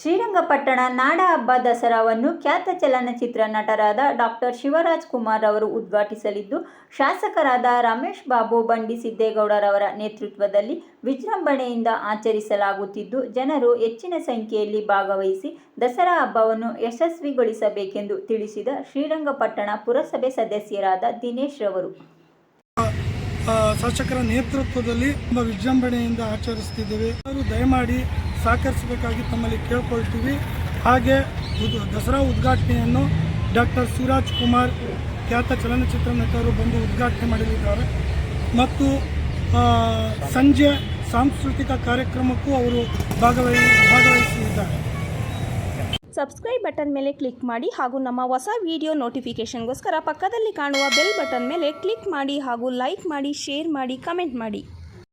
ಶ್ರೀರಂಗಪಟ್ಟಣ ನಾಡ ಹಬ್ಬ ದಸರಾವನ್ನು ಖ್ಯಾತ ಚಲನಚಿತ್ರ ನಟರಾದ ಡಾಕ್ಟರ್ ಶಿವರಾಜ್ ಕುಮಾರ್ ಅವರು ಉದ್ಘಾಟಿಸಲಿದ್ದು, ಶಾಸಕರಾದ ರಮೇಶ್ ಬಾಬು ಬಂಡಿ ಸಿದ್ದೇಗೌಡರವರ ನೇತೃತ್ವದಲ್ಲಿ ವಿಜೃಂಭಣೆಯಿಂದ ಆಚರಿಸಲಾಗುತ್ತಿದ್ದು, ಜನರು ಹೆಚ್ಚಿನ ಸಂಖ್ಯೆಯಲ್ಲಿ ಭಾಗವಹಿಸಿ ದಸರಾ ಹಬ್ಬವನ್ನು ಯಶಸ್ವಿಗೊಳಿಸಬೇಕೆಂದು ತಿಳಿಸಿದ ಶ್ರೀರಂಗಪಟ್ಟಣ ಪುರಸಭೆ ಸದಸ್ಯರಾದ ದಿನೇಶ್ ರವರು. ಶಾಸಕರ ನೇತೃತ್ವದಲ್ಲಿ ವಿಜೃಂಭಣೆಯಿಂದ ಆಚರಿಸ್ತಿದ್ದೇವೆ ಅವರು ದಯಮಾಡಿ ಸಹಕರಿಸಬೇಕಾಗಿ ತಮ್ಮಲ್ಲಿ ಕೇಳ್ಕೊಳ್ತೀವಿ. ಹಾಗೆ ದಸರಾ ಉದ್ಘಾಟನೆಯನ್ನು ಡಾಕ್ಟರ್ ಶಿವರಾಜ್ ಕುಮಾರ್ ಖ್ಯಾತ ಚಲನಚಿತ್ರ ನಟರು ಬಂದು ಉದ್ಘಾಟನೆ ಮಾಡಲಿದ್ದಾರೆ ಮತ್ತು ಸಂಜೆ ಸಾಂಸ್ಕೃತಿಕ ಕಾರ್ಯಕ್ರಮಕ್ಕೂ ಅವರು ಭಾಗವಹಿ, ಭಾಗವಹಿಸಲಿದ್ದಾರೆ. ಸಬ್ಸ್ಕ್ರೈಬ್ ಬಟನ್ ಮೇಲೆ ಕ್ಲಿಕ್ ಮಾಡಿ ಹಾಗೂ ನಮ್ಮ ಹೊಸ ವಿಡಿಯೋ ನೋಟಿಫಿಕೇಷನ್ಗೋಸ್ಕರ ಪಕ್ಕದಲ್ಲಿ ಕಾಣುವ ಬೆಲ್ ಬಟನ್ ಮೇಲೆ ಕ್ಲಿಕ್ ಮಾಡಿ ಹಾಗೂ ಲೈಕ್ ಮಾಡಿ ಶೇರ್ ಮಾಡಿ ಕಮೆಂಟ್ ಮಾಡಿ.